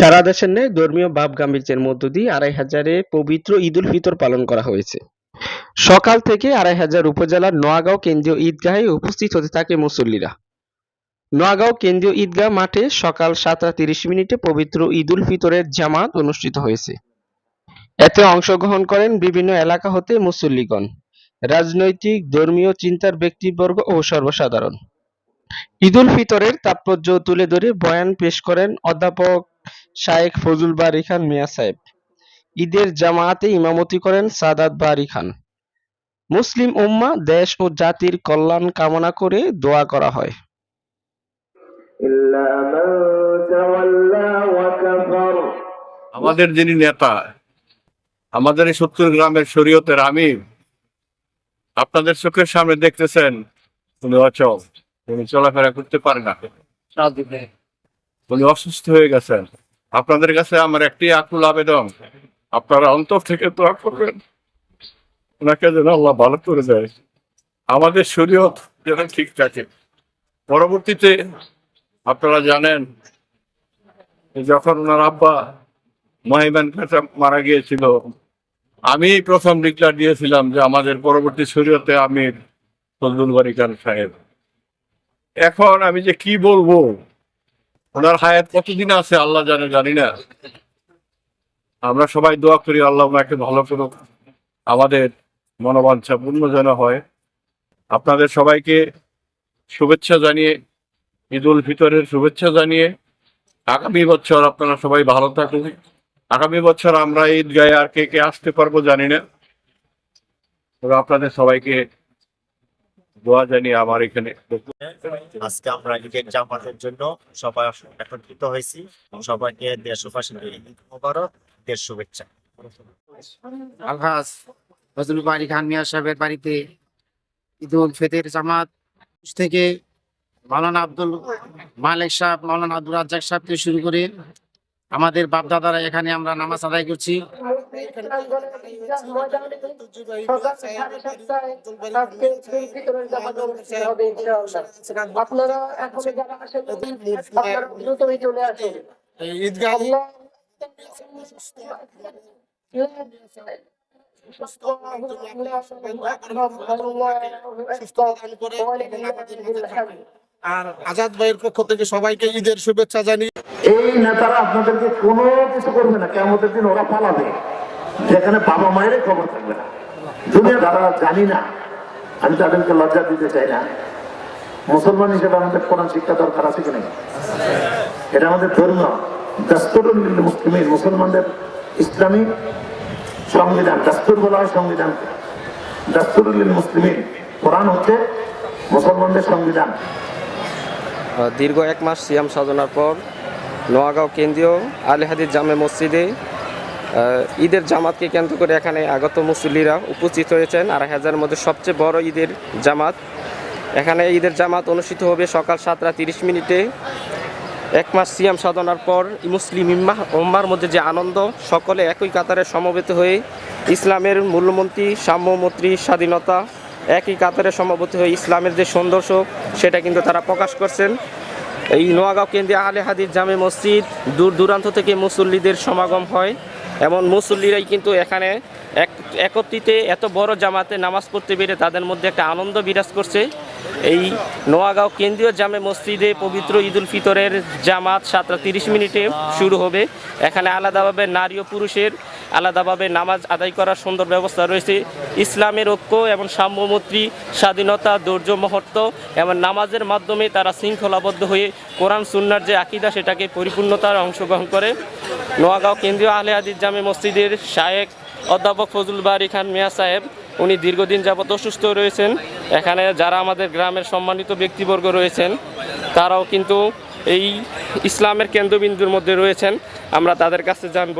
সারা দেশের ন্যায় ধর্মীয় ভাব গাম্ভীর্যের মধ্য দিয়ে আড়াই হাজারে পবিত্র ঈদুল ফিতর পালন করা হয়েছে। সকাল থেকে আড়াই হাজার উপজেলার নোয়াগাঁও কেন্দ্রীয় ঈদগাহে উপস্থিত হতে থাকে মুসল্লিরা। নোয়াগাঁও কেন্দ্রীয় ঈদগাহ মাঠে সকাল সাতটা তিরিশ মিনিটে পবিত্র ঈদুল ফিতরের জামাত অনুষ্ঠিত হয়েছে। এতে অংশগ্রহণ করেন বিভিন্ন এলাকা হতে মুসল্লিগণ। রাজনৈতিক, ধর্মীয় চিন্তার ব্যক্তিবর্গ ও সর্বসাধারণ। ঈদুল ফিতরের তাৎপর্য তুলে ধরে বয়ান পেশ করেন অধ্যাপক শায়েখ ফজুল বারী খান মিয়া সাহেব। ঈদের জামাতে ইমামতি করেন সাদাত বারী খান। মুসলিম উম্মা দেশ ও জাতির কল্যাণ কামনা করে দোয়া করা হয়। আমাদের যিনি নেতা আমাদের এই সত্তর গ্রামের শরীয়তের আমি আপনাদের চোখের সামনে দেখতেছেন উনি অচল উনি চলাফেরা করতে পারে না। উনি অসুস্থ হয়ে গেছেন। আপনাদের কাছে আমার একটি আকুল আবেদন। আপনারা অন্তর থেকে দোয়া করবেন। ওনাকে যেন আল্লাহ ভালো করে দেয়। আমাদের শরীয়ত যেন ঠিক থাকে। পরবর্তীতে আপনারা জানেন যখন ওনার আব্বা মহিমান কাছে মারা গিয়েছিল, আমি প্রথম ডিক্লার দিয়েছিলাম যে আমাদের পরবর্তী শরীয়তে আমির ফজলুল বাড়ি খান সাহেব। এখন আমি যে কি বলব? ওনার হায়াত কতদিন আছে আল্লাহ জানে, জানি না। আমরা সবাই দোয়া করি, আল্লাহ ওনাকে ভালো করুক, আমাদের মনোবাঞ্ছা পূর্ণ যেন হয়। আপনাদের সবাইকে শুভেচ্ছা জানিয়ে, ঈদ উল ফিতরের শুভেচ্ছা জানিয়ে, আগামী বছর আপনারা সবাই ভালো থাকুন। আগামী বছর আমরা ঈদগাহে আর কে কে আসতে পারব জানি না। আপনাদের সবাইকে দোয়া জানিয়ে আমার এখানে আজকে আমরা ঈদের জামাতের জন্য সবাই একত্রিত হয়েছি। সবাইকে দেশবাসী মোবারক দেশ শুভেচ্ছা। আলহাজ ফজলুল বাড়ি খান মিয়া সাহেবের বাড়িতে ঈদ উল ফিতর জামাত থেকে মাওলানা আব্দুল মালিক সাহেব মাওলানা আব্দুল রাজ্জাক সাহেব থেকে শুরু করে আমাদের বাপদাদারা এখানে আমরা নামাজ আদায় করছি। আপনারা এখন যারা আসেন আপনারা দ্রুতই চলে আসুন। ঈদগাহ আর আজাদ ভাইয়ের পক্ষ থেকে সবাইকে ঈদের শুভেচ্ছা জানিয়ে এই নেতারা আপনাদেরকে কোনো কিছু করবে না কেমন দিন ওরা পালাবে। যেখানে বাবা মায়ের খবর থাকবে না। দুনিয়া তারা জানি না। আমি তাদেরকে লজ্জা দিতে চাই না। মুসলমান হিসেবে আমাদের কোরআন শিক্ষা দরকার আছে কি এটা আমাদের ধর্ম দাস্তুরুল মুসলিমিন, মুসলমানদের ইসলামী সংবিধান। দাস্তুর বলা হয় সংবিধান। দাস্তুরুল মুসলিমিন, কোরআন হচ্ছে মুসলমানদের সংবিধান। দীর্ঘ এক মাস সিয়াম সাধনার পর নোয়াগাঁও কেন্দ্রীয় আলী হাদিস জামে মসজিদে ঈদের জামাতকে কেন্দ্র করে এখানে আগত মুসল্লিরা উপস্থিত হয়েছেন। আড়াই হাজারের মধ্যে সবচেয়ে বড় ঈদের জামাত। এখানে ঈদের জামাত অনুষ্ঠিত হবে সকাল সাতটা তিরিশ মিনিটে। এক মাস সিয়াম সাধনার পর মুসলিম ইম্মাহ উম্মার মধ্যে যে আনন্দ, সকলে একই কাতারে সমবেত হয়ে ইসলামের মূল্যমন্ত্রী, সাম্যমন্ত্রী, স্বাধীনতা একই কাতারে সমবেত হয়ে ইসলামের যে সৌন্দর্য, সেটা কিন্তু তারা প্রকাশ করছেন। এই নোয়াগাঁও কেন্দ্রীয় আলে হাদিস জামে মসজিদ দূর দূরান্ত থেকে মুসল্লিদের সমাগম হয়। এমন মুসল্লিরাই কিন্তু এখানে এক একত্রিতে এত বড় জামাতে নামাজ পড়তে পেরে তাদের মধ্যে একটা আনন্দ বিরাজ করছে। এই নোয়াগাঁও কেন্দ্রীয় জামে মসজিদে পবিত্র ঈদুল ফিতরের জামাত সাতটা তিরিশ মিনিটে শুরু হবে। এখানে আলাদাভাবে নারী ও পুরুষের আলাদাভাবে নামাজ আদায় করার সুন্দর ব্যবস্থা রয়েছে। ইসলামের ঐক্য এবং সাম্যমৈত্রী স্বাধীনতা, ধৈর্য, মহত্ব এবং নামাজের মাধ্যমে তারা শৃঙ্খলাবদ্ধ হয়ে কোরআন, সুন্নার যে আকিদা সেটাকে পরিপূর্ণতার অংশগ্রহণ করে। নোয়াগাঁও কেন্দ্রীয় আলে হাদিস জামে মসজিদের শায়েক অধ্যাপক ফজলুল বারি খান মিয়া সাহেব, উনি দীর্ঘদিন যাবত অসুস্থ রয়েছেন। এখানে যারা আমাদের গ্রামের সম্মানিত ব্যক্তিবর্গ রয়েছেন, তারাও কিন্তু এই ইসলামের কেন্দ্রবিন্দুর মধ্যে রয়েছেন। আমরা তাদের কাছে জানব